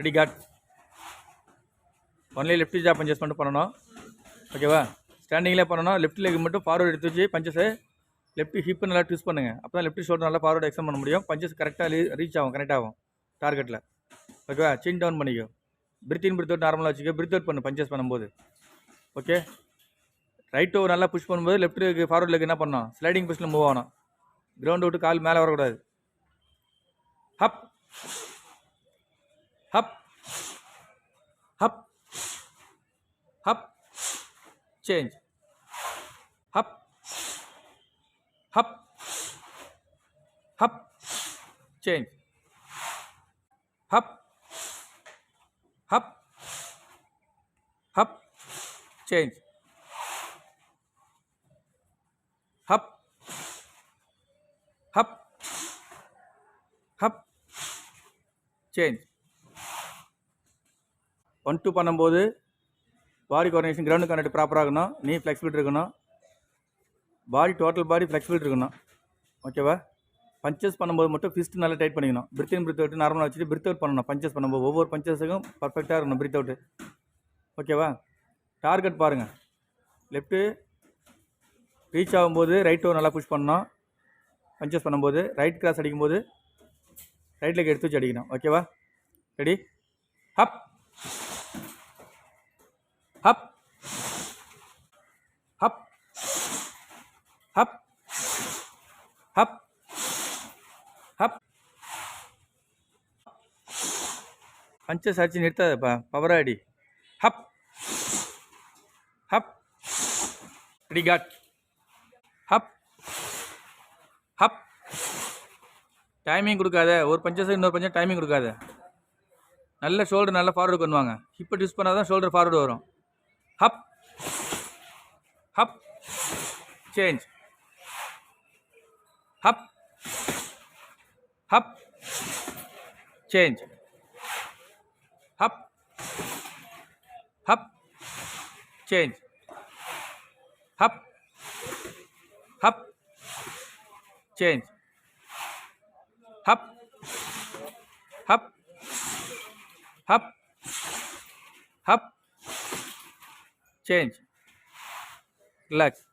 Ready guard only left jab punches மட்டும் பண்ணணும். ஓகேவா ஸ்டாண்டிங்லேயே பண்ணணும். லெஃப்ட் லெக் மட்டும் ஃபார்வர்டு எடுத்து வச்சு பஞ்சஸை லெஃப்ட் ஹிப்பு நல்லா ட்விஸ்ட் பண்ணுங்கள் அப்போ தான் லெஃப்ட் ஷோல்டர் நல்லா ஃபார்வர்டு எக்ஸாம் பண்ண முடியும். பஞ்சஸ் கரெக்டாக ரீச் ஆகும் கரெக்டாக ஆகும். டார்கெட்டில் ஓகேவா சின் டவுன் பண்ணிக்கோ. பிரித்தின் இன் பிரித் அவுட் நார்மலாக வச்சுக்கோ. பிரித் அவுட் பண்ணு பஞ்சஸ் பண்ணும்போது. ஓகே ரைட் ஓவர் நல்லா புஷ் பண்ணும்போது லெஃப்ட் லெக் ஃபார்வர்ட் லெக் என்ன பண்ணணும்? ஸ்லைடிங் பொசிஷனில் மூவ் ஆகணும். கிரவுண்ட் விட்டு கால் மேலே வரக்கூடாது. Hup hup hup change. Hup hup hup change. Hup hup hup change. Hup hup hup change. One two பண்ணும்போது பாடி கோஆர்டினேஷன் கிரவுண்டு கான்டாக்ட் ப்ராப்பராக இருக்கணும் நீ ஃப்ளெக்சிபிலிட்டி இருக்கணும். பாடி டோட்டல் பாடி ஃப்ளெக்சிபிலிட்டி இருக்கணும். ஓகேவா பஞ்சஸ் பண்ணும்போது மட்டும் ஃபிஸ்ட் நல்லா டைட் பண்ணிக்கணும். பிரித் இன் பிரித் அவுட் நார்மலாக வச்சுட்டு பிரித் அவுட் பண்ணணும். பஞ்சஸ் பண்ணும்போது ஒவ்வொரு பஞ்சஸுக்கும் பர்ஃபெக்டாக இருக்கணும் பிரித் அவுட்டு ஓகேவா டார்கெட் பாருங்கள் லெஃப்ட்டு ரீச் ஆகும்போது ரைட் நல்லா புஷ் பண்ணணும். பஞ்சஸ் பண்ணும்போது ரைட் கிராஸ் அடிக்கும்போது ரைட் லெக் எடுத்து வச்சு அடிக்கணும். ஓகேவா ready hup hup. Hup. Hup. Hup. Hup. Punches அடிச்சு நிறுத்தாதப்பா பவராக ஹப். ஹப். ரிகாட் காட் ஹப். ஹப். டைமிங் கொடுக்காத. ஒரு பஞ்சஸ் இன்னொரு பஞ்சம் டைமிங் கொடுக்காத. நல்ல ஷோல்டர் நல்லா ஃபார்வர்டு பண்ணுவாங்க ஹிப்பை ட்விஸ்ட் பண்ணால் தான் ஷோல்டர் ஃபார்வர்டு வரும். Hup hup change hup hup change hup hup change hup hup change hup hup hup hup change relax